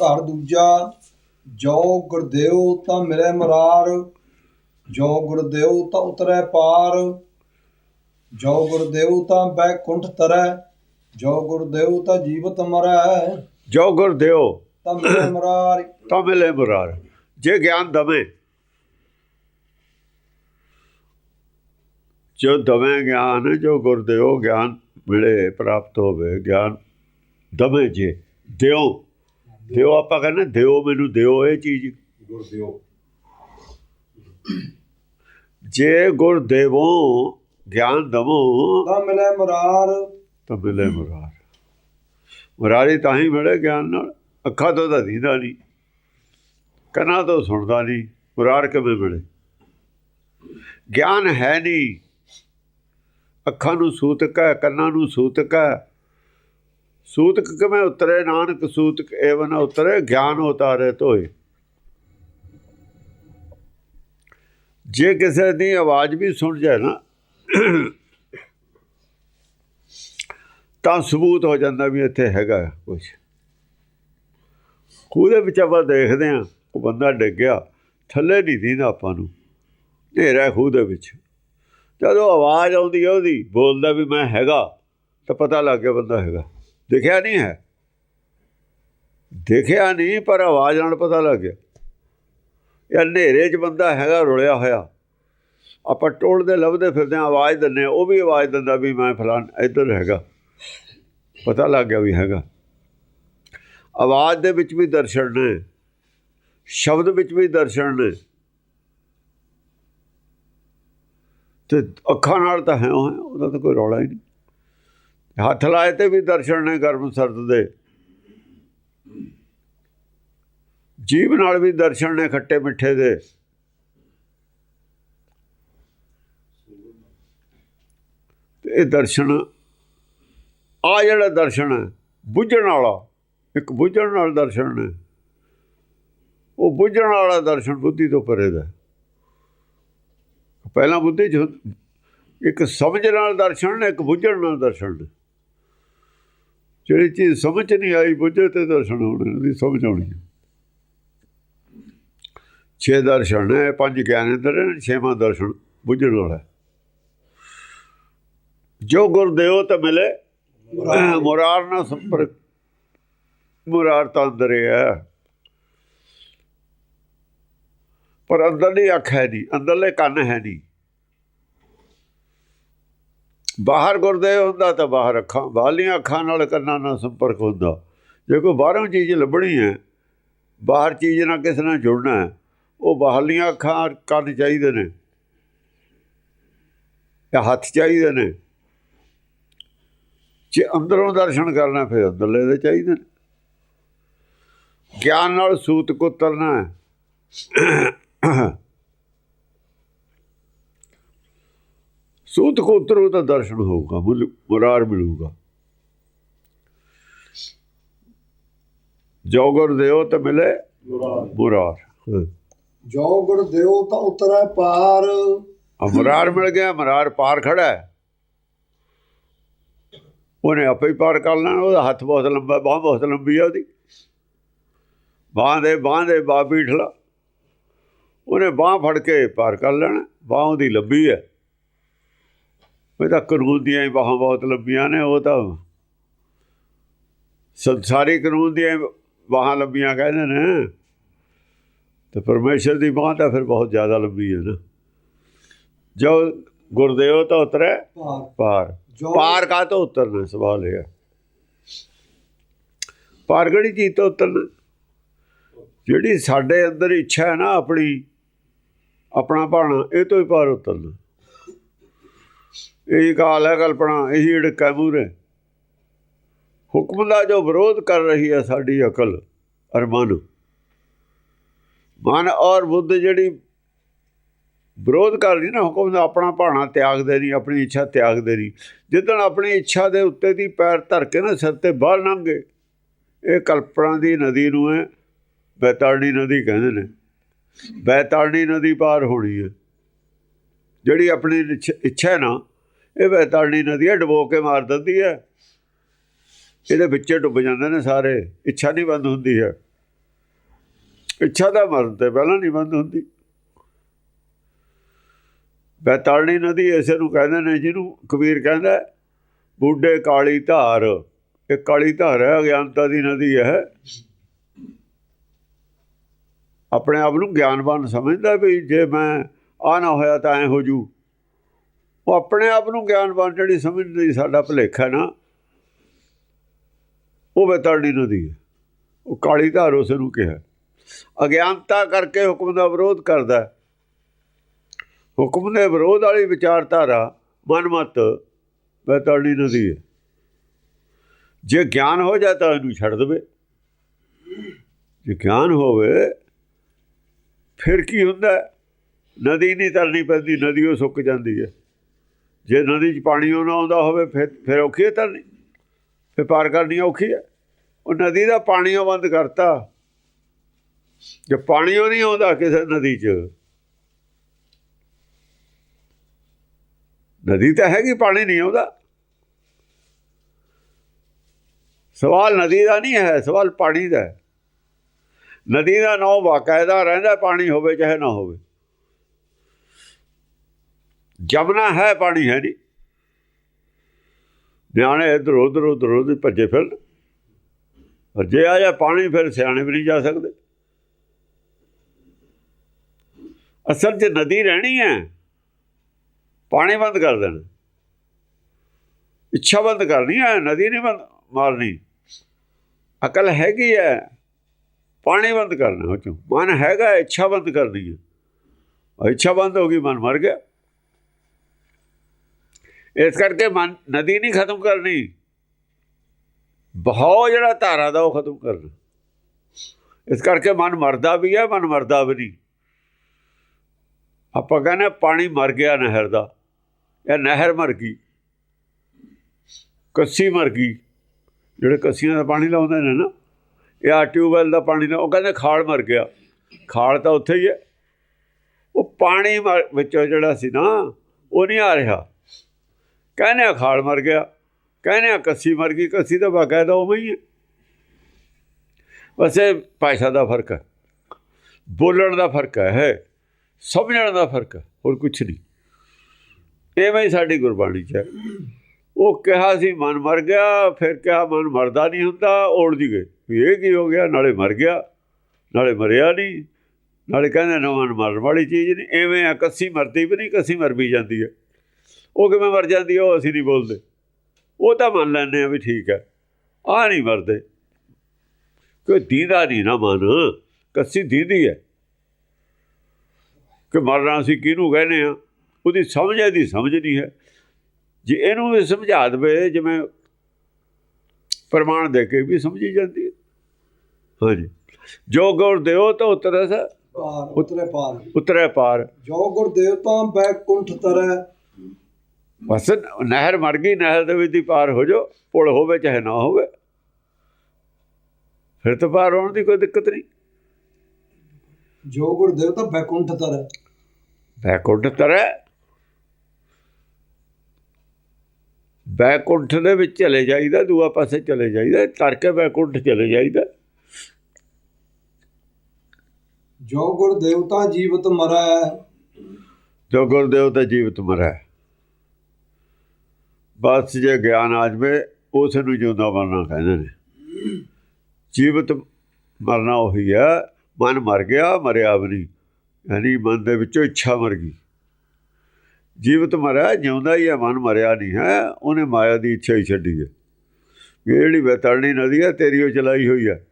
ਘਰ ਦੂਜਾ ਜੋ ਗੁਰਦੇਵ ਤਾਂ ਮਿਲੇ ਮੁਰਾਰ ਜੋ ਗੁਰਦੇਵ ਤਾਂ ਉਤਰੈ ਪਾਰ ਜੋ ਗੁਰਦੇਵ ਤਾਂ ਬੈਕੁੰਠ ਤਰੈ ਜੋ ਗੁਰਦੇਵ ਤਾਂ ਜੀਵਤ ਮਰੈ। ਜੋ ਗੁਰ ਦਿਓ ਤਾਂ ਮਿਲੇ ਮੁਰਾਰ। ਤਾਂ ਮਿਲੇ ਮੁਰਾਰ। ਜੇ ਗਿਆਨ ਦਵੇ ਜੋ ਦਵੇ ਗਿਆਨ ਜੋ ਗੁਰ ਦਿਓ ਗਿਆਨ ਮਿਲੇ ਪ੍ਰਾਪਤ ਹੋਵੇ ਗਿਆਨ ਦਵੇ ਜੇ ਦਿਓ। ਦਿਓ ਆਪਾਂ ਕਹਿੰਦੇ ਦਿਓ ਮੈਨੂੰ ਦਿਓ ਇਹ ਚੀਜ਼। ਗੁਰਦੇਵ ਜੇ ਗੁਰ ਦੇਵੋ ਗਿਆਨ ਦਵੋ ਤਾਂ ਮਿਲੇ ਮੁਰਾਰ। ਤਾਂ ਮਿਲੇ ਮੁਰਾਰ। ਮੁਰਾਰੀ ਤਾਂ ਹੀ ਮਿਲੇ ਗਿਆਨ ਨਾਲ। ਅੱਖਾਂ ਤੋਂ ਤਾਂ ਦੀਦਾ ਨਹੀਂ। ਕੰਨਾਂ ਤੋਂ ਸੁਣਦਾ ਨਹੀਂ। ਮੁਰਾਰ ਕਿਵੇਂ ਮਿਲੇ? ਗਿਆਨ ਹੈ ਨਹੀਂ। ਅੱਖਾਂ ਨੂੰ ਸੂਤਕ ਹੈ ਕੰਨਾਂ ਨੂੰ ਸੂਤਕ ਹੈ ਸੂਤਕ ਕਿਵੇਂ ਉਤਰੇ? ਨਾਨਕ ਸੂਤਕ, ਏਵਨ ਨ ਉਤਰੇ, ਗਿਆਨ ਉਤਾਰੇ ਤੋਏ ਜੇ ਕਿਸੇ ਦੀ ਆਵਾਜ਼ ਵੀ ਸੁਣ ਜਾਏ ਨਾ, ਤਾਂ ਸਬੂਤ ਹੋ ਜਾਂਦਾ ਵੀ ਇੱਥੇ ਹੈਗਾ ਕੁਝ ਖੂਹ ਦੇ ਵਿੱਚ ਆਪਾਂ ਦੇਖਦੇ ਹਾਂ, ਉਹ ਬੰਦਾ ਡਿੱਗ ਗਿਆ, ਥੱਲੇ ਨਹੀਂ ਦੀਦਾ ਆਪਾਂ ਨੂੰ, ਹਨੇਰਾ ਖੂਹ ਦੇ ਵਿੱਚ। ਜਦੋਂ ਆਵਾਜ਼ ਆਉਂਦੀ ਹੈ ਉਹਦੀ, ਬੋਲਦਾ ਵੀ ਮੈਂ ਹੈਗਾ, ਤਾਂ ਪਤਾ ਲੱਗ ਗਿਆ ਬੰਦਾ ਹੈਗਾ। ਦਿਖਿਆ ਨਹੀਂ ਹੈ? ਦੇਖਿਆ ਨਹੀਂ ਪਰ ਆਵਾਜ਼ ਨਾਲ ਪਤਾ ਲੱਗ ਗਿਆ। ਇਹ ਹਨੇਰੇ 'ਚ ਬੰਦਾ ਹੈਗਾ ਰੁਲਿਆ ਹੋਇਆ। ਆਪਾਂ ਟੋਲਦੇ ਲੱਭਦੇ ਫਿਰਦੇ ਹਾਂ ਆਵਾਜ਼ ਦਿੰਦੇ ਹਾਂ ਉਹ ਵੀ ਆਵਾਜ਼ ਦਿੰਦਾ ਵੀ ਮੈਂ ਫਲਾਣ ਇੱਧਰ ਹੈਗਾ। ਪਤਾ ਲੱਗ ਗਿਆ ਵੀ ਹੈਗਾ। ਆਵਾਜ਼ ਦੇ ਵਿੱਚ ਵੀ ਦਰਸ਼ਨ ਨੇ ਸ਼ਬਦ ਵਿੱਚ ਵੀ ਦਰਸ਼ਨ ਨੇ। ਤੇ ਅੱਖਾਂ ਨਾਲ ਤਾਂ ਹੈ ਉਹ ਹੈ, ਉਹਦਾ ਤਾਂ ਕੋਈ ਰੌਲਾ ਹੀ ਨਹੀਂ। ਹੱਥ ਲਾਏ ਤੇ ਵੀ ਦਰਸ਼ਨ ਨੇ ਗਰਮ ਸਰਦ ਦੇ। ਜੀਵ ਨਾਲ ਵੀ ਦਰਸ਼ਨ ਨੇ ਖੱਟੇ ਮਿੱਠੇ ਦੇ। ਇਹ ਦਰਸ਼ਨ ਆ ਜਿਹੜਾ ਦਰਸ਼ਨ ਹੈ, ਬੁੱਝਣ ਵਾਲਾ, ਇੱਕ ਬੁੱਝਣ ਨਾਲ ਦਰਸ਼ਨ ਨੇ। ਉਹ ਬੁੱਝਣ ਵਾਲਾ ਦਰਸ਼ਨ ਬੁੱਧੀ ਤੋਂ ਪਰੇ ਦਾ ਪਹਿਲਾਂ ਬੁੱਧੀ ਚ ਇੱਕ ਸਮਝ ਨਾਲ ਦਰਸ਼ਨ ਨੇ, ਇੱਕ ਬੁੱਝਣ ਨਾਲ ਦਰਸ਼ਨ ਨੇ। ਜਿਹੜੀ ਚੀਜ਼ ਸਮਝ ਨਹੀਂ ਆਈ, ਬੁੱਝੇ ਤੇ ਦਰਸ਼ਨ ਹੋਣੇ, ਉਹਦੀ ਸਮਝ ਆਉਣੀ ਛੇ ਦਰਸ਼ਨ ਹੈ ਪੰਜ ਗਿਆਨ ਇੰਦਰ ਨੇ, ਛੇਵਾਂ ਦਰਸ਼ਨ ਬੁੱਝਣ ਵਾਲਾ ਜੋ ਗੁਰਦੇਵ ਤਾਂ ਮਿਲੇ ਮੁਰਾਰ ਨਾਲ ਸੰਪਰਕ, ਮੁਰਾਰ ਤਾਂ ਅੰਦਰ ਹੀ ਹੈ। ਪਰ ਅੰਦਰਲੀ ਅੱਖ ਹੈ ਨਹੀਂ, ਅੰਦਰਲੇ ਕੰਨ ਹੈ ਨਹੀਂ। ਬਾਹਰ ਗੁਰਦੇਵ ਹੁੰਦਾ ਤਾਂ ਬਾਹਰ ਅੱਖਾਂ ਬਾਹਲੀਆਂ ਅੱਖਾਂ ਨਾਲ ਕੰਨਾਂ ਨਾਲ ਸੰਪਰਕ ਹੁੰਦਾ। ਜੇ ਕੋਈ ਬਾਹਰੋਂ ਚੀਜ਼ ਲੱਭਣੀ ਹੈ, ਬਾਹਰ ਚੀਜ਼ ਨਾਲ ਕਿਸੇ ਨਾਲ ਜੁੜਨਾ ਹੈ, ਉਹ ਬਾਹਰਲੀਆਂ ਅੱਖਾਂ ਕੰਨ ਚਾਹੀਦੇ ਨੇ। ਜਾਂ ਹੱਥ ਚਾਹੀਦੇ ਨੇ। ਜੇ ਅੰਦਰੋਂ ਦਰਸ਼ਨ ਕਰਨਾ, ਫਿਰ ਅੰਦਰਲੇ ਦੇ ਚਾਹੀਦੇ ਨੇ। ਗਿਆਨ ਨਾਲ ਸੂਤ ਕੋ ਤਰਨਾ ਹੈ। ਸੂਤ ਕੋ ਉਤਰੋ ਤਾਂ ਦਰਸ਼ਨ ਹੋਊਗਾ ਮੁਰਾਰ ਮਿਲੂਗਾ। ਜੋ ਗੁਰਦੇਵ ਤੇ ਮਿਲੇ ਮੁਰਾਰ। ਜੋ ਗੁਰਦੇਵ ਤਾਂ ਉਤਰੈ ਪਾਰ। ਆ ਮੁਰਾਰ ਮਿਲ ਗਿਆ ਮੁਰਾਰ ਪਾਰ ਖੜਾ ਹੈ ਉਹਨੇ ਆਪੇ ਹੀ ਪਾਰ ਕਰ ਲੈਣਾ ਉਹਦਾ ਹੱਥ ਬਹੁਤ ਲੰਬਾ ਬਾਹ ਬਹੁਤ ਲੰਬੀ ਆ ਉਹਦੀ। ਬਾਂਹ ਦੇ ਬਾਂਹ ਦੇ ਬਾਹ ਬੀਠਲਾ ਉਹਨੇ ਬਾਹ ਫੜ ਕੇ ਪਾਰ ਕਰ ਲੈਣਾ ਬਾਹ ਉਹਦੀ ਲੰਬੀ ਹੈ। ਉਹ ਤਾਂ ਕਾਨੂੰਨ ਦੀਆਂ ਹੀ ਬਾਹਾਂ ਬਹੁਤ ਲੰਬੀਆਂ ਨੇ ਉਹ ਤਾਂ ਸੰਸਾਰੀ ਕਾਨੂੰਨ ਦੀਆਂ ਬਾਹਾਂ ਲੰਬੀਆਂ ਕਹਿੰਦੇ ਨੇ। ਤੇ ਪਰਮੇਸ਼ਰ ਦੀ ਬਾਹ ਤਾਂ ਫਿਰ ਬਹੁਤ ਜ਼ਿਆਦਾ ਲੰਬੀ ਹੈ ਨਾ। ਜੋ ਗੁਰਦੇਵ ਤਾਂ ਉਤਰੇ ਪਾਰ। ਪਾਰ। ਜੋ ਪਾਰ ਕਾ ਤੋਂ ਉਤਰਨਾ ਸਵਾਲ ਹੈ। ਪਾਰ ਕਿਹੜੀ ਚੀਜ਼ ਤੋਂ ਉਤਰਨਾ? ਜਿਹੜੀ ਸਾਡੇ ਅੰਦਰ ਇੱਛਾ ਹੈ ਨਾ ਆਪਣੀ ਆਪਣਾ ਭਾਣਾ ਇਹ ਤੋਂ ਹੀ ਪਾਰ ਉਤਰਨਾ। ਇਹੀ ਕਾਲ ਹੈ ਕਲਪਨਾ, ਇਹੀ ਢਕਾ ਮੂਰੇ ਹੁਕਮ ਦਾ ਜੋ ਵਿਰੋਧ ਕਰ ਰਹੀ ਹੈ ਸਾਡੀ ਅਕਲ ਅਰ ਮਨ। ਮਨ ਔਰ ਬੁੱਧ ਜਿਹੜੀ ਵਿਰੋਧ ਕਰ ਰਹੀ ਨਾ, ਹੁਕਮ ਦਾ ਆਪਣਾ ਭਾਣਾ ਤਿਆਗਦੇ ਨਹੀਂ ਆਪਣੀ ਇੱਛਾ ਤਿਆਗਦੇ ਨਹੀਂ ਜਿੱਦਣ ਆਪਣੀ ਇੱਛਾ ਦੇ ਉੱਤੇ ਦੀ ਪੈਰ ਧਰ ਕੇ ਨਾ ਸਿਰ ਤੇ ਬਾਹਰ ਲੰਘੇ, ਇਹ ਕਲਪਨਾ ਦੀ ਨਦੀ ਨੂੰ ਹੈ ਬੈਤਾੜਨੀ ਨਦੀ ਕਹਿੰਦੇ ਨੇ। ਬੈਤਾੜਨੀ ਨਦੀ ਪਾਰ ਹੋਣੀ ਹੈ। ਜਿਹੜੀ ਆਪਣੀ ਇੱਛ- ਇੱਛਾ ਨਾ ਇਹ ਬੈਤਾੜਨੀ ਨਦੀ ਹੈ ਡਬੋ ਕੇ ਮਾਰ ਦਿੰਦੀ ਹੈ। ਇਹਦੇ ਵਿੱਚ ਡੁੱਬ ਜਾਂਦੇ ਨੇ ਸਾਰੇ। ਇੱਛਾ ਨਹੀਂ ਬੰਦ ਹੁੰਦੀ ਹੈ। ਇੱਛਾ ਦਾ ਮਰਨ ਤੇ ਪਹਿਲਾਂ ਨਹੀਂ ਬੰਦ ਹੁੰਦੀ। ਬੈਤਾਲਣੀ ਨਦੀ ਇਸੇ ਨੂੰ ਕਹਿੰਦੇ ਨੇ ਜਿਹਨੂੰ ਕਬੀਰ ਕਹਿੰਦਾ ਹੈ, ਬੁੱਢੇ ਕਾਲੀ ਧਾਰ। ਇਹ ਕਾਲੀ ਧਾਰ ਹੈ ਅਗਿਆਨਤਾ ਦੀ ਨਦੀ ਹੈ। ਆਪਣੇ ਆਪ ਨੂੰ ਗਿਆਨਵਾਨ ਸਮਝਦਾ ਵੀ ਜੇ ਮੈਂ ਆ ਨਾ ਹੋਇਆ ਤਾਂ ਐ ਹੋ ਜੂ। ਉਹ ਆਪਣੇ ਆਪ ਨੂੰ ਗਿਆਨਵਾਨ ਜਿਹੜੀ ਸਮਝਦੀ, ਸਾਡਾ ਭੁਲੇਖਾ ਨਾ। ਉਹ ਬੈਤਾਲਣੀ ਨਦੀ ਹੈ ਉਹ ਕਾਲੀ ਧਾਰ ਉਸ ਨੂੰ ਕਿਹਾ। ਅਗਿਆਨਤਾ ਕਰਕੇ ਹੁਕਮ ਦਾ ਵਿਰੋਧ ਕਰਦਾ ਹੁਕਮ ਦੇ ਵਿਰੋਧ ਵਾਲੀ ਵਿਚਾਰਧਾਰਾ ਮਨਮਤ ਬੈਤਾਲਣੀ ਨਦੀ ਹੈ ਜੇ ਗਿਆਨ ਹੋ ਜਾ ਤਾਂ ਇਹਨੂੰ ਛੱਡ ਦੇਵੇ। ਜੇ ਗਿਆਨ ਹੋਵੇ, ਫਿਰ ਕੀ ਹੁੰਦਾ ਨਦੀ ਨਹੀਂ ਤਰਨੀ ਪੈਂਦੀ, ਨਦੀ ਉਹ ਸੁੱਕ ਜਾਂਦੀ ਹੈ। ਜੇ ਨਦੀ 'ਚ ਪਾਣੀ ਉਹ ਨਾ ਆਉਂਦਾ ਹੋਵੇ, ਫਿਰ ਫਿਰ ਔਖੀ ਹੈ ਤਰਨੀ ਫਿਰ ਪਾਰ ਕਰਨੀ ਔਖੀ ਹੈ। ਉਹ ਨਦੀ ਦਾ ਪਾਣੀ ਉਹ ਬੰਦ ਕਰਤਾ। ਜੇ ਪਾਣੀ ਉਹ ਨਹੀਂ ਆਉਂਦਾ ਕਿਸੇ ਨਦੀ 'ਚ, ਨਦੀ ਤਾਂ ਹੈਗੀ, ਪਾਣੀ ਨਹੀਂ ਆਉਂਦਾ। ਸਵਾਲ ਨਦੀ ਦਾ ਨਹੀਂ ਹੈ, ਸਵਾਲ ਪਾਣੀ ਦਾ ਹੈ। ਨਦੀ ਦਾ ਨਾਮ ਵਾਕਾਇਦਾ ਰਹਿੰਦਾ, ਪਾਣੀ ਹੋਵੇ ਚਾਹੇ ਨਾ ਹੋਵੇ। ਜਮਨਾ ਹੈ ਪਾਣੀ ਹੈ ਨਹੀਂ। ਨਿਆਣੇ ਇਧਰ ਉਧਰ ਉਧਰ ਉਧਰ ਭੱਜੇ ਫਿਰਨ। ਪਰ ਜੇ ਆ ਜਾ ਪਾਣੀ, ਫਿਰ ਸਿਆਣੇ ਵੀ ਨਹੀਂ ਜਾ ਸਕਦੇ। ਅਸਲ 'ਚ ਨਦੀ ਰਹਿਣੀ ਹੈ। ਪਾਣੀ ਬੰਦ ਕਰ ਦੇਣਾ। ਇੱਛਾ ਬੰਦ ਕਰਨੀ ਹੈ, ਨਦੀ ਨਹੀਂ ਬੰਦ ਮਾਰਨੀ। ਅਕਲ ਹੈਗੀ ਹੈ, ਪਾਣੀ ਬੰਦ ਕਰਨਾ ਉਹ ਚੋਂ। ਮਨ ਹੈਗਾ, ਇੱਛਾ ਬੰਦ ਕਰਨੀ ਹੈ। ਇੱਛਾ ਬੰਦ ਹੋ ਗਈ, ਮਨ ਮਰ ਗਿਆ। ਇਸ ਕਰਕੇ ਮਨ ਨਦੀ ਨਹੀਂ ਖਤਮ ਕਰਨੀ। ਬਹਾਓ ਜਿਹੜਾ ਧਾਰਾ ਦਾ ਉਹ ਖਤਮ ਕਰਨਾ। ਇਸ ਕਰਕੇ ਮਨ ਮਰਦਾ ਵੀ ਹੈ, ਮਨ ਮਰਦਾ ਵੀ ਨਹੀਂ। ਆਪਾਂ ਕਹਿੰਦੇ ਪਾਣੀ ਮਰ ਗਿਆ ਨਹਿਰ ਦਾ। ਇਹ ਨਹਿਰ ਮਰ ਗਈ। ਕੱਸੀ ਮਰ ਗਈ। ਜਿਹੜੇ ਕੱਸੀਆਂ ਦਾ ਪਾਣੀ ਲਾਉਂਦੇ ਨੇ ਨਾ, ਇਹ ਆ ਟਿਊਬਵੈਲ ਦਾ ਪਾਣੀ ਨਾ ਉਹ ਕਹਿੰਦੇ ਖਾਲ ਮਰ ਗਿਆ। ਖਾਲ ਤਾਂ ਉੱਥੇ ਹੀ ਹੈ। ਉਹ ਪਾਣੀ ਮਰ- ਵਿੱਚੋਂ ਜਿਹੜਾ ਸੀ ਨਾ, ਉਹ ਨਹੀਂ ਆ ਰਿਹਾ। ਕਹਿੰਦੇ ਆ ਖਾਲ ਮਰ ਗਿਆ, ਕਹਿੰਦੇ ਆ ਕੱਸੀ ਮਰ ਗਈ, ਕੱਸੀ ਤਾਂ ਬਾਕਾਇਦਾ ਉਵੇਂ ਹੀ ਹੈ। ਬਸ ਇਹ ਭਾਸ਼ਾ ਦਾ ਫ਼ਰਕ ਹੈ, ਬੋਲਣ ਦਾ ਫ਼ਰਕ ਹੈ ਸਮਝਣ ਦਾ ਫ਼ਰਕ ਹੈ, ਹੋਰ ਕੁਝ ਨਹੀਂ। ਐਵੇਂ ਹੀ ਸਾਡੀ ਗੁਰਬਾਣੀ 'ਚ ਹੈ। ਉਹ ਕਿਹਾ ਸੀ, ਮਨ ਮਰ ਗਿਆ, ਫਿਰ ਕਿਹਾ ਮਨ ਮਰਦਾ ਨਹੀਂ ਹੁੰਦਾ ਉੜ ਗਏ। ਵੀ ਇਹ ਕੀ ਹੋ ਗਿਆ? ਨਾਲੇ ਮਰ ਗਿਆ, ਨਾਲੇ ਮਰਿਆ ਨਹੀਂ। ਨਾਲੇ ਕਹਿੰਦੇ ਨਾ, ਮਨ ਮਰਨ ਵਾਲੀ ਚੀਜ਼ ਨਹੀਂ। ਐਵੇਂ ਆ, ਕੱਸੀ ਮਰਦੀ ਵੀ ਨਹੀਂ, ਕੱਸੀ ਮਰ ਵੀ ਜਾਂਦੀ ਹੈ। ਉਹ ਕਿਵੇਂ ਮਰ ਜਾਂਦੀ ਉਹ ਅਸੀਂ ਨਹੀਂ ਬੋਲਦੇ। ਉਹ ਤਾਂ ਮੰਨ ਲੈਂਦੇ ਆ ਵੀ ਠੀਕ ਹੈ। ਆ ਨਹੀਂ ਮਰਦੇ। ਕੋਈ ਦੀਦਾ ਨਹੀਂ ਨਾ ਮਨ। ਕੱਸੀ ਦੀਦੀ ਹੈ। ਕਿ ਮਰਨਾ ਅਸੀਂ ਕਿਹਨੂੰ ਕਹਿੰਦੇ ਆ? ਉਹਦੀ ਸਮਝ ਇਹਦੀ ਸਮਝ ਨਹੀਂ ਹੈ। ਜੇ ਇਹਨੂੰ ਵੀ ਸਮਝਾ ਦੇਵੇ ਜਿਵੇਂ ਪ੍ਰਮਾਣ ਦੇ ਕੇ ਵੀ ਸਮਝੀ ਜਾਂਦੀ ਹੈ। ਹਾਂਜੀ। ਜੋ ਗੁਰ ਦਿਓ ਤਾਂ ਉਤਰੈ ਸ ਪਾਰ ਉਤਰੇ ਪਾਰ। ਉਤਰੈ ਪਾਰ। ਜੋ ਗੁਰ ਦੇਵਤਾ ਬੈਕੁੰਠ ਤਰੈ। ਬਸ ਨਹਿਰ ਮਰ ਗਈ ਨਹਿਰ ਦੇ ਵਿੱਚ ਦੀ ਪਾਰ ਹੋ ਜਾਓ ਪੁਲ ਹੋਵੇ ਚਾਹੇ ਨਾ ਹੋਵੇ। ਫਿਰ ਤਾਂ ਪਾਰ ਹੋਣ ਦੀ ਕੋਈ ਦਿੱਕਤ ਨਹੀਂ। ਜੋ ਗੁਰ ਦੇਵਤਾ ਬੈਕੁੰਠ ਤਰੈ ਬੈਕੁੰਠ ਤਰੈ ਬੈਕੁੰਠ ਦੇ ਵਿੱਚ ਚਲੇ ਜਾਈਦਾ ਦੂਆ ਪਾਸੇ ਚਲੇ ਜਾਈਦਾ ਤਰ ਕੇ ਬੈਕੁੰਠ ਚਲੇ ਜਾਈਦਾ। ਜੋ ਗੁਰ ਦੇਵਤਾ ਜੀਵਤ ਮਰੈ। ਜੋ ਗੁਰਦੇਵ ਤਾਂ ਜੀਵਤ ਮਰੈ। ਬਸ ਜੇ ਗਿਆਨ ਆ ਜਾਵੇ ਉਸ ਨੂੰ ਜਿਉਂਦਾ ਮਰਨਾ ਕਹਿੰਦੇ ਨੇ। ਜੀਵਤ ਮਰਨਾ ਉਹੀ ਹੈ ਮਨ ਮਰ ਗਿਆ, ਮਰਿਆ ਵੀ ਨਹੀਂ। ਯਾਨੀ ਮਨ ਦੇ ਵਿੱਚੋਂ ਇੱਛਾ ਮਰ ਗਈ। ਜੀਵਤ ਮਰਿਆ, ਜਿਉਂਦਾ ਹੀ ਹੈ ਮਨ ਮਰਿਆ ਨਹੀਂ ਹੈ, ਉਹਨੇ ਮਾਇਆ ਦੀ ਇੱਛਾ ਹੀ ਛੱਡੀ ਹੈ। ਵੀ ਜਿਹੜੀ ਬੈਤਰਣੀ ਨਦੀ ਹੈ, ਤੇਰੀ ਉਹ ਚਲਾਈ ਹੋਈ ਹੈ।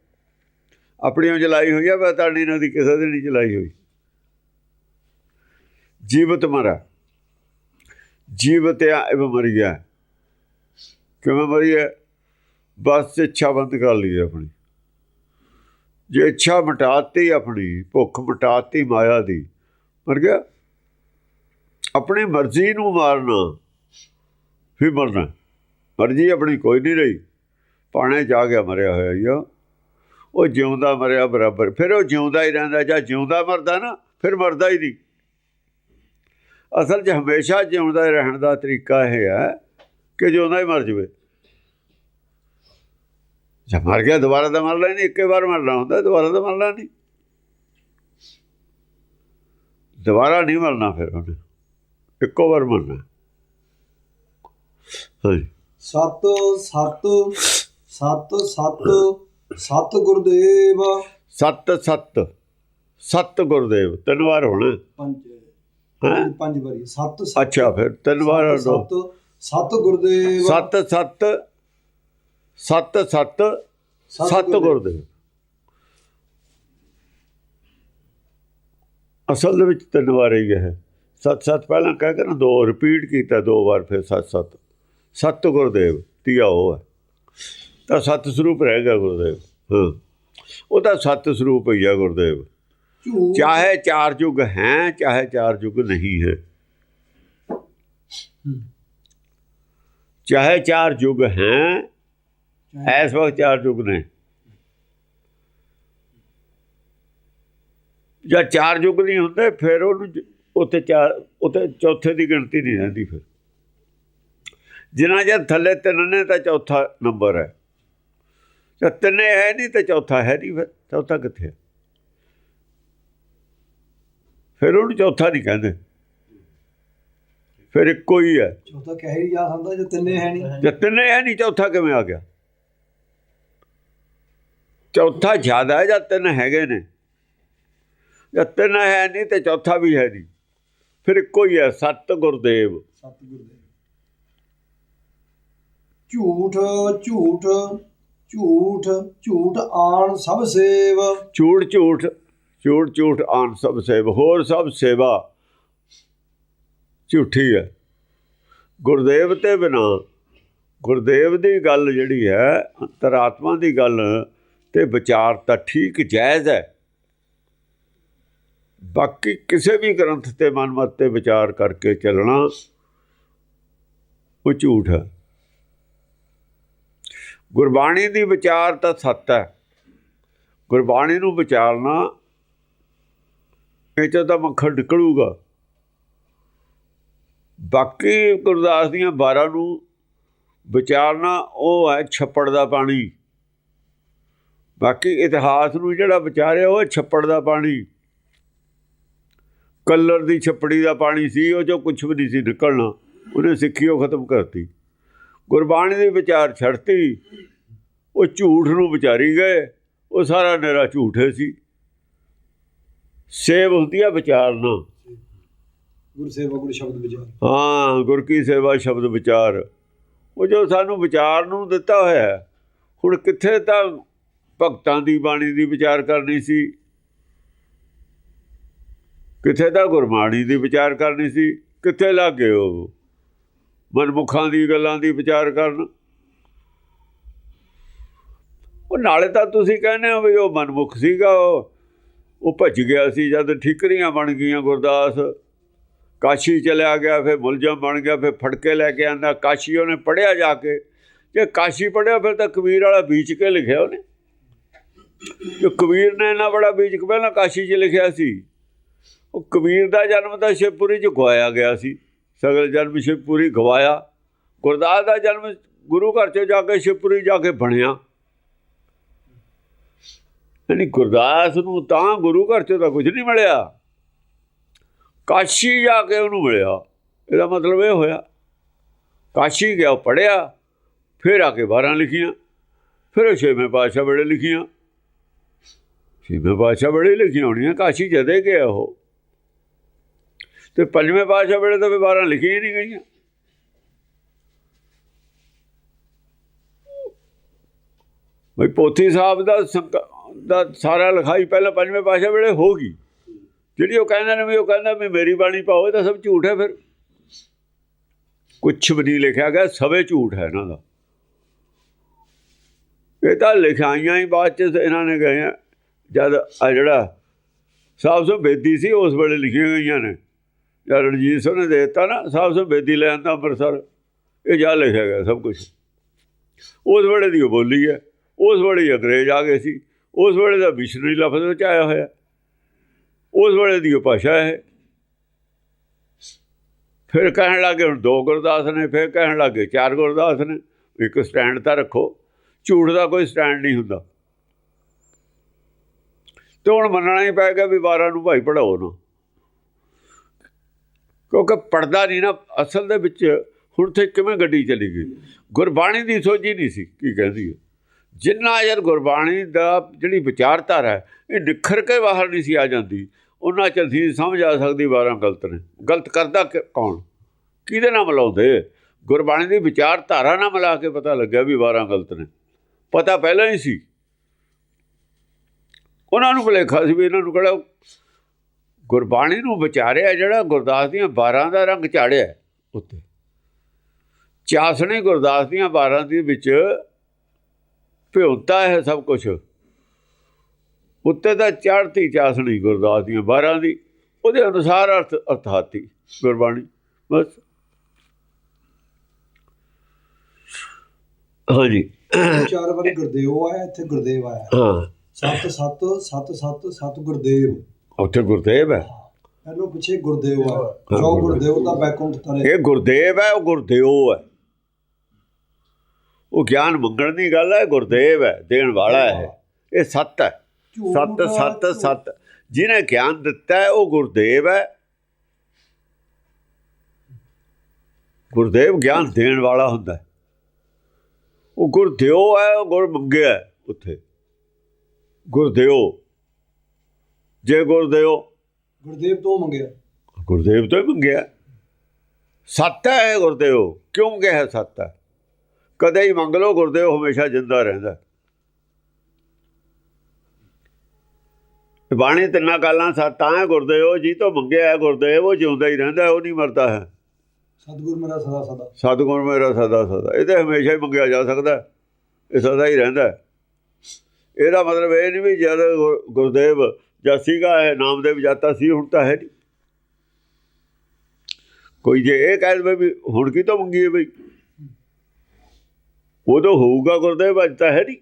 ਆਪਣੀ ਉਹ ਚਲਾਈ ਹੋਈ ਹੈ ਬੈਤਰਣੀ ਨਦੀ ਕਿਸੇ ਦੀ ਨਹੀਂ ਚਲਾਈ ਹੋਈ। ਜੀਵਤ ਮਰਾ ਜੀਵਤਿਆ ਇਹ ਮਰ ਗਿਆ ਕਿਵੇਂ ਮਰੀਏ ਬਸ ਇੱਛਾ ਬੰਦ ਕਰ ਲਈ ਆਪਣੀ। ਜੇ ਇੱਛਾ ਮਟਾਤੀ ਆਪਣੀ, ਭੁੱਖ ਮਟਾਤੀ ਮਾਇਆ ਦੀ ਮਰ ਗਿਆ ਆਪਣੀ ਮਰਜ਼ੀ ਨੂੰ ਮਾਰਨਾ, ਫਿਰ ਮਰਨਾ। ਮਰਜ਼ੀ ਆਪਣੀ ਕੋਈ ਨਹੀਂ ਰਹੀ। ਪਾਣੇ ਜਾ ਗਿਆ ਮਰਿਆ ਹੋਇਆ ਹੀ ਉਹ ਜਿਉਂਦਾ ਮਰਿਆ ਬਰਾਬਰ। ਫਿਰ ਉਹ ਜਿਉਂਦਾ ਹੀ ਰਹਿੰਦਾ, ਜਾਂ ਜਿਉਂਦਾ ਮਰਦਾ ਨਾ, ਫਿਰ ਮਰਦਾ ਹੀ ਨਹੀਂ। ਅਸਲ 'ਚ ਹਮੇਸ਼ਾ ਜਿਉਂਦਾ ਰਹਿਣ ਦਾ ਤਰੀਕਾ ਇਹ ਹੈ ਕਿ ਜਿਉਂਦਾ ਹੀ ਮਰ ਜਵੇ। ਜੇ ਮਰ ਗਿਆ ਦੁਬਾਰਾ ਤਾਂ ਮਰਨਾ ਨਹੀਂ ਇੱਕੇ ਵਾਰ ਮਰਨਾ ਹੁੰਦਾ ਦੁਬਾਰਾ ਤਾਂ ਮਰਨਾ ਨਹੀਂ। ਦੁਬਾਰਾ ਨਹੀਂ ਮਰਨਾ ਫਿਰ ਉਹਨੇ ਇੱਕੋ ਵਾਰ ਮਰਨਾ। ਹਾਂਜੀ। ਸਤ ਸਤ ਸਤ ਸਤ ਸਤ ਗੁਰਦੇਵ। ਸਤ ਸਤ ਸਤ ਗੁਰਦੇਵ ਤਿੰਨ ਵਾਰ ਹੋਣਾ। ਪੰਜ? ਪੰਜ ਵਾਰੀ ਸਤ ਅੱਛਾ ਫਿਰ ਤਿੰਨ ਵਾਰ ਸਤ ਸਤ ਗੁਰਦੇਵ। ਸਤ ਸਤ ਸਤ ਸਤ ਸਤ ਗੁਰਦੇਵ। ਅਸਲ ਦੇ ਵਿੱਚ ਤਿੰਨ ਵਾਰ ਹੀ ਹੈ। ਸਤ ਸਤ ਪਹਿਲਾਂ ਕਹਿ ਕੇ ਨਾ ਦੋ ਰਿਪੀਟ ਕੀਤਾ ਦੋ ਵਾਰ ਫਿਰ ਸਤ ਸਤ। ਸਤ ਗੁਰਦੇਵ ਤੀਆ ਉਹ ਹੈ। ਤਾਂ ਸਤ ਸਰੂਪ ਰਹੇਗਾ ਗੁਰਦੇਵ। ਹਾਂ। ਉਹ ਤਾਂ ਸਤ ਸਰੂਪ ਹੀ ਹੈ ਗੁਰਦੇਵ। ਚਾਹੇ ਚਾਰ ਯੁਗ ਹੈ ਚਾਹੇ ਚਾਰ ਯੁਗ ਨਹੀਂ ਹੈ। ਚਾਹੇ ਚਾਰ ਯੁਗ ਹੈ ਇਸ ਵਕਤ ਚਾਰ ਯੁਗ ਨੇ। ਜਾਂ ਚਾਰ ਯੁਗ ਨਹੀਂ ਹੁੰਦੇ ਫਿਰ ਉਹਨੂੰ ਉੱਥੇ ਚਾਰ ਉੱਥੇ ਚੌਥੇ ਦੀ ਗਿਣਤੀ ਨਹੀਂ ਰਹਿੰਦੀ ਫਿਰ। ਜਿਨ੍ਹਾਂ ਜੇ ਥੱਲੇ ਤਿੰਨ ਨੇ ਤਾਂ ਚੌਥਾ ਨੰਬਰ ਹੈ। ਜੇ ਤਿੰਨੇ ਹੈ ਨਹੀਂ ਤਾਂ ਚੌਥਾ ਹੈ ਨਹੀਂ ਫਿਰ। ਚੌਥਾ ਕਿੱਥੇ ਫਿਰ ਉਹਨੂੰ ਚੌਥਾ ਨਹੀਂ ਕਹਿੰਦੇ। ਫਿਰ ਇੱਕੋ ਹੀ ਹੈ। ਚੌਥਾ ਕਹਿ ਹੀ ਜਾ ਸਕਦਾ ਜੇ ਤਿੰਨੇ ਹੈ ਨਹੀਂ। ਜੇ ਤਿੰਨੇ ਹੈ ਨਹੀਂ ਚੌਥਾ ਕਿਵੇਂ ਆ ਗਿਆ? ਚੌਥਾ ਜ਼ਿਆਦਾ ਹੈ ਜਾਂ ਤਿੰਨ ਹੈਗੇ ਨੇ? ਜਾਂ ਤਿੰਨ ਹੈ ਨਹੀਂ ਤੇ ਚੌਥਾ ਵੀ ਹੈ ਨਹੀਂ। ਫਿਰ ਇੱਕੋ ਹੀ ਹੈ ਸਤ ਗੁਰਦੇਵ। ਸਤ ਗੁਰਦੇਵ। ਝੂਠ ਝੂਠ ਝੂਠ ਝੂਠ ਆਣ ਸਭ ਸੇਵ। ਝੂਠ ਝੂਠ ਝੂਠ ਝੂਠ ਆਨ ਸਭ ਸੇਵ। ਹੋਰ ਸਭ ਸੇਵਾ। ਝੂਠੀ ਹੈ। ਗੁਰਦੇਵ ਤੇ ਬਿਨਾ। ਗੁਰਦੇਵ ਦੀ ਗੱਲ ਜਿਹੜੀ ਹੈ, ਅੰਤਰਾਤਮਾ ਦੀ ਗੱਲ ਤੇ ਵਿਚਾਰ ਤਾਂ ਠੀਕ ਜਾਇਜ਼ ਹੈ। ਬਾਕੀ ਕਿਸੇ ਵੀ ਗ੍ਰੰਥ ਤੇ ਮਨਮਤ ਤੇ ਵਿਚਾਰ ਕਰਕੇ ਚੱਲਣਾ ਉਹ ਝੂਠ ਹੈ। ਗੁਰਬਾਣੀ ਦੀ ਵਿਚਾਰ ਤਾਂ ਸੱਤ ਹੈ। ਗੁਰਬਾਣੀ ਨੂੰ ਵਿਚਾਰਨਾ, ਇਹ 'ਚੋਂ ਤਾਂ ਮੱਖਣ ਨਿਕਲੂਗਾ। ਬਾਕੀ ਗੁਰਦਾਸ ਦੀਆਂ 12 ਨੂੰ ਵਿਚਾਰਨਾ, ਉਹ ਹੈ ਛੱਪੜ ਦਾ ਪਾਣੀ। ਬਾਕੀ ਇਤਿਹਾਸ ਨੂੰ ਜਿਹੜਾ ਵਿਚਾਰਿਆ, ਉਹ ਛੱਪੜ ਦਾ ਪਾਣੀ। ਕਲਰ ਦੀ ਛੱਪੜੀ ਦਾ ਪਾਣੀ ਸੀ, ਉਹ ਜੋ ਕੁਝ ਵੀ ਨਹੀਂ ਸੀ ਨਿਕਲਣਾ। ਉਹਨੇ ਸਿੱਖੀ ਉਹ ਖਤਮ ਕਰਤੀ। ਗੁਰਬਾਣੀ ਦੇ ਵਿਚਾਰ ਛੱਡਤੀ। ਉਹ ਝੂਠ ਨੂੰ ਵਿਚਾਰੀ ਗਏ। ਉਹ ਸਾਰਾ ਨੇਰਾ ਝੂਠੇ ਸੀ। ਸੇਵ ਹੁੰਦੀ ਆ ਵਿਚਾਰਨਾ। ਗੁਰ ਸੇਵਾ ਗੁਰ ਸ਼ਬਦ ਵਿਚਾਰ। ਹਾਂ, ਗੁਰ ਕੀ ਸੇਵਾ ਸ਼ਬਦ ਵਿਚਾਰ। ਉਹ ਜੋ ਸਾਨੂੰ ਵਿਚਾਰ ਨੂੰ ਦਿੱਤਾ ਹੋਇਆ ਹੈ, ਹੁਣ ਕਿੱਥੇ ਤਾਂ ਭਗਤਾਂ ਦੀ ਬਾਣੀ ਦੀ ਵਿਚਾਰ ਕਰਨੀ ਸੀ? ਕਿੱਥੇ ਤਾਂ ਗੁਰਬਾਣੀ ਦੀ ਵਿਚਾਰ ਕਰਨੀ ਸੀ? ਕਿੱਥੇ ਲੱਗੇ ਉਹ? ਮਨਮੁਖਾਂ ਦੀ ਗੱਲਾਂ ਦੀ ਵਿਚਾਰ ਕਰਨ। ਉਹ ਨਾਲੇ ਤਾਂ ਤੁਸੀਂ ਕਹਿੰਦੇ ਹੋ ਵੀ ਉਹ ਮਨਮੁਖ ਸੀਗਾ ਉਹ। ਉਹ ਭੱਜ ਗਿਆ ਸੀ ਜਦ ਠੀਕਰੀਆਂ ਬਣ ਗਈਆਂ ਗੁਰਦਾਸ। ਕਾਸ਼ੀ ਚਲਿਆ ਗਿਆ, ਫਿਰ ਮੁਲਜ਼ਮ ਬਣ ਗਿਆ, ਫਿਰ ਫੜਕੇ ਲੈ ਕੇ ਆਂਦਾ। ਕਾਸ਼ੀ ਉਹਨੇ ਪੜਿਆ ਜਾ ਕੇ। ਜੇ ਕਾਸ਼ੀ ਪੜਿਆ ਫਿਰ ਤਾਂ ਕਬੀਰ ਵਾਲਾ ਬੀਜ ਕੇ ਲਿਖਿਆ ਉਹਨੇ। ਜੋ ਕਬੀਰ ਨੇ ਇੰਨਾ ਬੜਾ ਬੀਜ ਕੇ ਪਹਿਲਾਂ ਕਾਸ਼ੀ 'ਚ ਲਿਖਿਆ ਸੀ। ਉਹ ਕਬੀਰ ਦਾ ਜਨਮ ਤਾਂ ਸ਼ਿਵਪੁਰੀ 'ਚ ਗਵਾਇਆ ਗਿਆ ਸੀ। ਸਗਲ ਜਨਮ ਸ਼ਿਵਪੁਰੀ ਗਵਾਇਆ ਗੁਰਦਾਸ ਦਾ ਜਨਮ ਗੁਰੂ ਘਰ 'ਚ ਜਾ ਕੇ ਸ਼ਿਵਪੁਰੀ ਜਾ ਕੇ ਬਣਿਆ। ਯਾਨੀ ਗੁਰਦਾਸ ਨੂੰ ਤਾਂ ਗੁਰੂ ਘਰ 'ਚ ਤਾਂ ਕੁਝ ਨਹੀਂ ਮਿਲਿਆ। ਕਾਸ਼ੀ ਜਾ ਕੇ ਉਹਨੂੰ ਮਿਲਿਆ। ਇਹਦਾ ਮਤਲਬ ਇਹ ਹੋਇਆ, ਕਾਸ਼ੀ ਗਿਆ ਪੜਿਆ ਫਿਰ ਆ ਕੇ 12 ਲਿਖੀਆਂ, ਫਿਰ ਉਹ ਛੇਵੇਂ ਪਾਤਸ਼ਾਹ ਵੇਲੇ ਲਿਖੀਆਂ। ਛੇਵੇਂ ਪਾਤਸ਼ਾਹ ਵੇਲੇ ਲਿਖੀਆਂ ਹੋਣੀਆਂ, ਕਾਸ਼ੀ ਜਦੇ ਗਿਆ ਉਹ। ਤੇ ਪੰਜਵੇਂ ਪਾਤਸ਼ਾਹ ਵੇਲੇ ਤਾਂ ਵੀ 12 ਲਿਖੀਆਂ ਨਹੀਂ ਗਈਆਂ। ਬਈ ਪੋਥੀ ਸਾਹਿਬ ਦਾ ਸੰਕ- ਦਾ ਸਾਰਾ ਲਿਖਾਈ ਪਹਿਲਾਂ ਪੰਜਵੇਂ ਪਾਤਸ਼ਾਹ ਵੇਲੇ ਹੋ ਗਈ। ਜਿਹੜੀ ਉਹ ਕਹਿੰਦੇ ਨੇ ਵੀ ਉਹ ਕਹਿੰਦਾ ਵੀ ਮੇਰੀ ਬਾਣੀ ਪਾਓ, ਇਹ ਤਾਂ ਸਭ ਝੂਠ ਹੈ ਫਿਰ। ਕੁਛ ਵੀ ਨਹੀਂ ਲਿਖਿਆ ਗਿਆ, ਸਭੇ ਝੂਠ ਹੈ ਇਹਨਾਂ ਦਾ। ਇਹ ਤਾਂ ਲਿਖਾਈਆਂ ਹੀ ਬਾਅਦ ਚ ਇਹਨਾਂ ਨੇ ਗਏ ਜਦ ਆ ਜਿਹੜਾ ਸਾਹਿਬ ਸੋ ਬੇਦੀ ਸੀ, ਉਸ ਵੇਲੇ ਲਿਖੀਆਂ ਗਈਆਂ ਨੇ। ਜਦ ਰਣਜੀਤ ਸਿੰਘ ਨੇ ਦੇ ਦਿੱਤਾ ਨਾ ਸਾਹਿਬ ਸੋ ਬੇਦੀ ਲੈ ਆਂਦਾ ਅੰਮ੍ਰਿਤਸਰ। ਇਹ ਜਾ ਲਿਖਿਆ ਗਿਆ ਸਭ ਕੁਝ ਉਸ ਵੇਲੇ ਦੀ ਉਹ ਬੋਲੀ ਹੈ। ਉਸ ਵੇਲੇ ਅੰਗਰੇਜ਼ ਆ ਗਏ ਸੀ। ਉਸ ਵੇਲੇ ਦਾ ਮਿਸ਼ਨਰੀ ਲਫ਼ਜ਼ ਵਿੱਚ ਆਇਆ ਹੋਇਆ। ਉਸ ਵੇਲੇ ਦੀ ਉਹ ਭਾਸ਼ਾ ਹੈ। ਫਿਰ ਕਹਿਣ ਲੱਗੇ, ਹੁਣ ਦੋ ਗੁਰਦਾਸ ਨੇ, ਫਿਰ ਕਹਿਣ ਲੱਗੇ, ਚਾਰ ਗੁਰਦਾਸ ਨੇ, ਇੱਕ ਸਟੈਂਡ ਤਾਂ ਰੱਖੋ, ਝੂਠ ਦਾ ਕੋਈ ਸਟੈਂਡ ਨਹੀਂ ਹੁੰਦਾ। ਤੇ ਹੁਣ ਮੰਨਣਾ ਹੀ ਪਏਗਾ ਵੀ 12 ਨੂੰ ਭਾਈ ਪੜਾਓ ਨਾ। ਕਿਉਂਕਿ ਪੜਦਾ ਨਹੀਂ ਨਾ, ਅਸਲ ਦੇ ਵਿੱਚ ਹੁਣ ਤੇ ਕਿਵੇਂ ਗੱਡੀ ਚਲੀ ਗਈ? ਗੁਰਬਾਣੀ ਦੀ ਸੋਝੀ ਨਹੀਂ ਸੀ, ਕੀ ਕਹਿੰਦੀ ਹੈ? ਜਿੰਨਾ ਯਾਰ ਗੁਰਬਾਣੀ ਦਾ ਜਿਹੜੀ ਵਿਚਾਰਧਾਰਾ ਹੈ, ਇਹ ਨਿਖਰ ਕੇ ਬਾਹਰ ਨਹੀਂ ਸੀ ਆ ਜਾਂਦੀ, ਉਹਨਾਂ ਚ ਅਸੀਂ ਸਮਝ ਆ ਸਕਦੀ 12 ਗਲਤ ਨੇ। ਗਲਤ ਕਰਦਾ ਕੌਣ? ਕਿਹਦੇ ਨਾਲ ਮਿਲਾਉਂਦੇ? ਗੁਰਬਾਣੀ ਦੀ ਵਿਚਾਰਧਾਰਾ ਨਾਲ ਮਿਲਾ ਕੇ ਪਤਾ ਲੱਗਿਆ ਵੀ 12 ਗਲਤ ਨੇ। ਪਤਾ ਪਹਿਲਾਂ ਹੀ ਸੀ। ਉਹਨਾਂ ਨੂੰ ਭੁਲੇਖਾ ਸੀ ਵੀ ਇਹਨਾਂ ਨੂੰ ਕਿਹੜਾ ਗੁਰਬਾਣੀ ਨੂੰ ਵਿਚਾਰਿਆ ਜਿਹੜਾ ਗੁਰਦਾਸ ਦੀਆਂ 12 ਦਾ ਰੰਗ ਝਾੜਿਆ ਉੱਤੇ। ਚਾਸਣੀ ਗੁਰਦਾਸ ਦੀਆਂ 12 ਦੇ ਵਿੱਚ ਭਿਉਂਤਾ ਹੈ ਸਭ ਕੁਝ ਉੱਤੇ ਦਾ ਚੜ੍ਹਤੀ ਚਾਸਣੀ ਗੁਰਦਾਸ ਦੀਆਂ 12 ਦੀ ਉਹਦੇ ਅਨੁਸਾਰ ਅਰਥ ਅਰਥਾਤੀ ਗੁਰਬਾਣੀ ਬਸ। ਹਾਂਜੀ। ਚਾਰ ਵਾਰੀ ਗੁਰਦੇਵ ਆਇਆ ਇੱਥੇ ਗੁਰਦੇਵ ਆਇਆ। ਹਾਂ। ਸੱਤ ਸੱਤ ਸੱਤ ਸੱਤ ਸੱਤ ਗੁਰਦੇਵ। ਉੱਥੇ ਗੁਰਦੇਵ ਹੈ। ਪਹਿਲੋਂ ਪਿੱਛੇ ਗੁਰਦੇਵ ਆ ਜੋ ਗੁਰਦੇਵ। ਦਾ ਬੈਕੁੰਠ ਤਰੇ ਇਹ ਗੁਰਦੇਵ ਹੈ ਉਹ ਗੁਰਦੇਵ ਹੈ। ਉਹ ਗਿਆਨ ਮੰਗਣ ਦੀ ਗੱਲ ਹੈ ਗੁਰਦੇਵ ਹੈ ਦੇਣ ਵਾਲਾ ਹੈ। ਇਹ ਸੱਤ ਹੈ। ਸੱਤ ਸੱਤ ਸੱਤ। ਜਿਹਨੇ ਗਿਆਨ ਦਿੱਤਾ ਹੈ ਉਹ ਗੁਰਦੇਵ ਹੈ। ਗੁਰਦੇਵ ਗਿਆਨ ਦੇਣ ਵਾਲਾ ਹੁੰਦਾ ਹੈ। ਉਹ ਗੁਰਦੇਵ ਹੈ ਉਹ ਗੁਰ ਮੰਗਿਆ ਉੱਥੇ। ਗੁਰਦੇਵ ਜੇ ਗੁਰਦੇਵ ਗੁਰਦੇਵ ਤੋਂ ਮੰਗਿਆ। ਗੁਰਦੇਵ ਤੋਂ ਹੀ ਮੰਗਿਆ। ਸੱਤ ਹੈ ਗੁਰਦੇਵ ਕਿਉਂ ਕਿਹਾ ਸੱਤ ਹੈ? ਕਦੇ ਹੀ ਮੰਗ ਲਓ ਗੁਰਦੇਵ ਹਮੇਸ਼ਾ ਜਿੰਦਾ ਰਹਿੰਦਾ। ਬਾਣੀ ਤਿੰਨਾਂ ਗੱਲਾਂ ਸੱਤਾਂ ਹੈ ਗੁਰਦੇਵ ਜੀ ਤੋਂ ਮੰਗਿਆ ਹੈ ਗੁਰਦੇਵ ਉਹ ਜਿਉਂਦਾ ਹੀ ਰਹਿੰਦਾ ਹੈ, ਉਹ ਨਹੀਂ ਮਰਦਾ ਹੈ। ਸਤਿਗੁਰ ਮੇਰਾ ਸਦਾ ਸਦਾ। ਸਤਿਗੁਰ ਮੇਰਾ ਸਦਾ ਸਦਾ। ਇਹ ਤਾਂ ਹਮੇਸ਼ਾ ਹੀ ਮੰਗਿਆ ਜਾ ਸਕਦਾ ਹੈ। ਇਹ ਸਦਾ ਹੀ ਰਹਿੰਦਾ ਹੈ। ਇਹਦਾ ਮਤਲਬ ਇਹ ਨਹੀਂ ਵੀ ਜਦ ਗੁਰ- ਗੁਰਦੇਵ ਜਾਂ ਸੀਗਾ ਇਹ ਨਾਮਦੇਵ ਜਾਤਾ ਸੀ ਹੁਣ ਤਾਂ ਹੈ ਨਹੀਂ। ਕੋਈ ਜੇ ਇਹ ਕਹਿ ਦੇਵੇ ਵੀ ਹੁਣ ਕੀ ਤੋਂ ਮੰਗੀਏ ਬਈ? ਉਦੋਂ ਹੋਊਗਾ ਗੁਰਦੇਵ ਅੱਜ ਤਾਂ ਹੈ ਨਹੀਂ।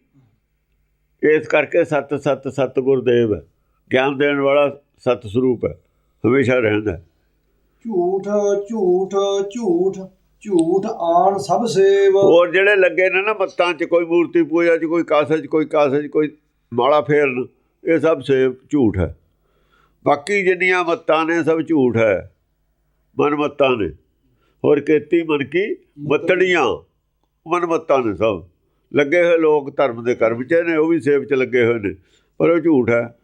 ਇਸ ਕਰਕੇ ਸਤ ਸਤ ਸਤ ਗੁਰਦੇਵ ਹੈ। ਗਿਆਨ ਦੇਣ ਵਾਲਾ ਸਤ ਸਰੂਪ ਹੈ। ਹਮੇਸ਼ਾ ਰਹਿੰਦਾ। ਝੂਠ ਝੂਠ ਝੂਠ ਝੂਠ ਆਣ ਸਭ ਸੇਵ। ਹੋਰ ਜਿਹੜੇ ਲੱਗੇ ਨੇ ਨਾ ਮੱਤਾਂ 'ਚ ਕੋਈ ਮੂਰਤੀ ਪੂਜਾ 'ਚ ਕੋਈ ਕਾਸੇ 'ਚ ਕੋਈ ਕਾਸੇ 'ਚ ਕੋਈ ਮਾਲਾ ਫੇਰਨ ਇਹ ਸਭ ਸੇ ਝੂਠ ਹੈ। ਬਾਕੀ ਜਿੰਨੀਆਂ ਮੱਤਾਂ ਨੇ ਸਭ ਝੂਠ ਹੈ। ਮਨ ਮੱਤਾਂ ਨੇ। ਹੋਰ ਕੀਤੀ ਮਨ ਕੀ? ਮੱਤੜੀਆਂ। ਮਨ ਮੱਤਾਂ ਨੇ ਸਭ। ਲੱਗੇ ਹੋਏ ਲੋਕ ਧਰਮ ਦੇ ਕਰਮ 'ਚ ਨੇ ਉਹ ਵੀ ਸੇਵ 'ਚ ਲੱਗੇ ਹੋਏ ਨੇ। ਪਰ ਉਹ ਝੂਠ ਹੈ।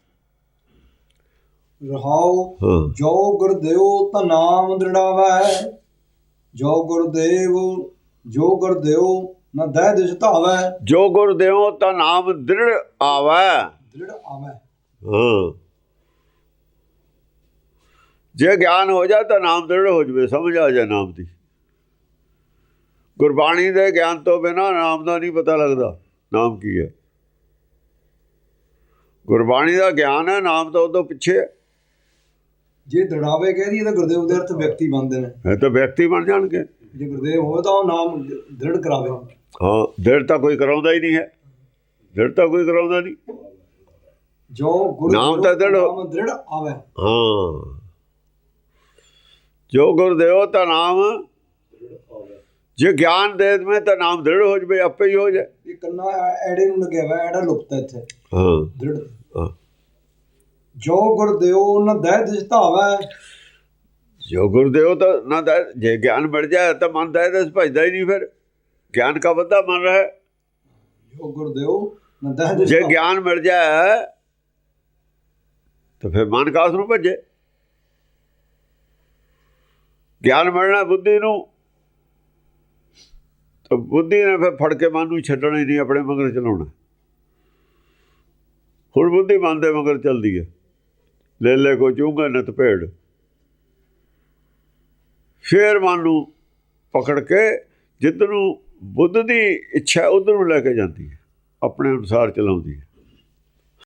ਰਹਾਉ ਜੋ ਗੁਰਦੇਵ ਤਾਂ ਨਾਮ ਦ੍ਰਿੜਾਵੈ। ਜੋ ਗੁਰਦੇਵ ਜੋ ਗੁਰਦੇਵ ਨਾ ਦਹਿ ਦਿਸ ਧਾਵੈ। ਜੋ ਗੁਰ ਦਿਓ ਤਾਂ ਨਾਮ ਦ੍ਰਿੜ ਆਵੈ। ਦ੍ਰਿੜ ਆਵੈ। ਹਾਂ। ਜੇ ਗਿਆਨ ਹੋ ਜਾ ਤਾਂ ਨਾਮ ਦ੍ਰਿੜ ਹੋ ਜਵੇ ਸਮਝ ਆ ਜਾ ਨਾਮ ਦੀ। ਗੁਰਬਾਣੀ ਦੇ ਗਿਆਨ ਤੋਂ ਬਿਨਾ ਨਾਮ ਦਾ ਨਹੀਂ ਪਤਾ ਲੱਗਦਾ। ਨਾਮ ਕੀ ਹੈ? ਗੁਰਬਾਣੀ ਦਾ ਗਿਆਨ ਹੈ ਨਾਮ ਤਾਂ ਉਦੋਂ ਪਿੱਛੇ ਹੈ। ਜੇ ਦ੍ਰਿੜਾਵੇ ਕਹਿ ਦਈਏ ਤਾਂ ਗੁਰਦੇਵ ਦੇ ਅਰਥ ਵਿਅਕਤੀ ਬਣਦੇ ਨੇ। ਇਹ ਤਾਂ ਵਿਅਕਤੀ ਬਣ ਜਾਣਗੇ। ਜੇ ਗੁਰਦੇਵ ਹੋਵੇ ਤਾਂ ਉਹ ਨਾਮ ਦ੍ਰਿੜ ਕਰਾਵੇ। ਹਾਂ ਦ੍ਰਿੜ ਤਾਂ ਕੋਈ ਕਰਾਉਂਦਾ ਹੀ ਨਹੀਂ ਹੈ। ਦ੍ਰਿੜ ਤਾਂ ਕੋਈ ਕਰਾਉਂਦਾ ਨਹੀਂ। ਜੋ ਗੁਰ ਨਾਮ ਤਾਂ ਦ੍ਰਿੜ ਆਵੈ। ਹਾਂ। ਜੋ ਗੁਰਦੇਵ ਤਾਂ ਨਾਮ ਜੇ ਗਿਆਨ ਦੇ ਦੇਵੇਂ ਤਾਂ ਨਾਮ ਦ੍ਰਿੜ ਹੋ ਜਵੇ ਆਪੇ ਹੀ ਹੋ ਜਾਏ। ਇਹ ਕੰਨਾ ਐੜੇ ਨੂੰ ਲੱਗਿਆ ਵਾ ਐੜਾ ਲੁਪਤ ਇੱਥੇ। ਹਾਂ। ਦ੍ਰਿੜ। ਜੋ ਗੁਰਦੇਵ ਨਾ ਦਹਿ ਦਿਸ ਧਾਵੈ। ਜੋ ਗੁਰਦੇਵ ਤਾਂ ਨਾ ਦਾ ਜੇ ਗਿਆਨ ਮਿਲ ਜਾਏ ਤਾਂ ਮਨ ਦਾ ਇਹਦੇ ਭਜਦਾ ਹੀ ਨਹੀਂ ਫਿਰ। ਗਿਆਨ ਕਾ ਵੱਧਾ ਮਨ ਰਿਹਾ। ਜੋ ਗੁਰਦੇਵ ਨਾ ਦਹਿ ਦਿਸ ਜੇ। ਗਿਆਨ ਮਿਲ ਜਾਏ ਤਾਂ ਫਿਰ ਮਨ ਕਾਸ ਨੂੰ ਭੱਜੇ? ਗਿਆਨ ਮਿਲਣਾ ਬੁੱਧੀ ਨੂੰ ਬੁੱਧੀ ਨੇ ਫਿਰ ਫੜ ਕੇ ਮਨ ਨੂੰ ਛੱਡਣਾ ਹੀ ਨਹੀਂ, ਆਪਣੇ ਮਗਰ ਚਲਾਉਣਾ। ਹੁਣ ਬੁੱਧੀ ਮਨ ਦੇ ਮਗਰ ਚੱਲਦੀ ਹੈ। ਲੈ ਲੈ ਕੋ ਚੂੰਗਾ ਨਤ ਭੇੜ। ਫੇਰ ਮਨ ਨੂੰ ਪਕੜ ਕੇ ਜਿੱਦ ਨੂੰ ਬੁੱਧ ਦੀ ਇੱਛਾ ਉਧਰ ਨੂੰ ਲੈ ਕੇ ਜਾਂਦੀ ਹੈ। ਆਪਣੇ ਅਨੁਸਾਰ ਚਲਾਉਂਦੀ ਹੈ।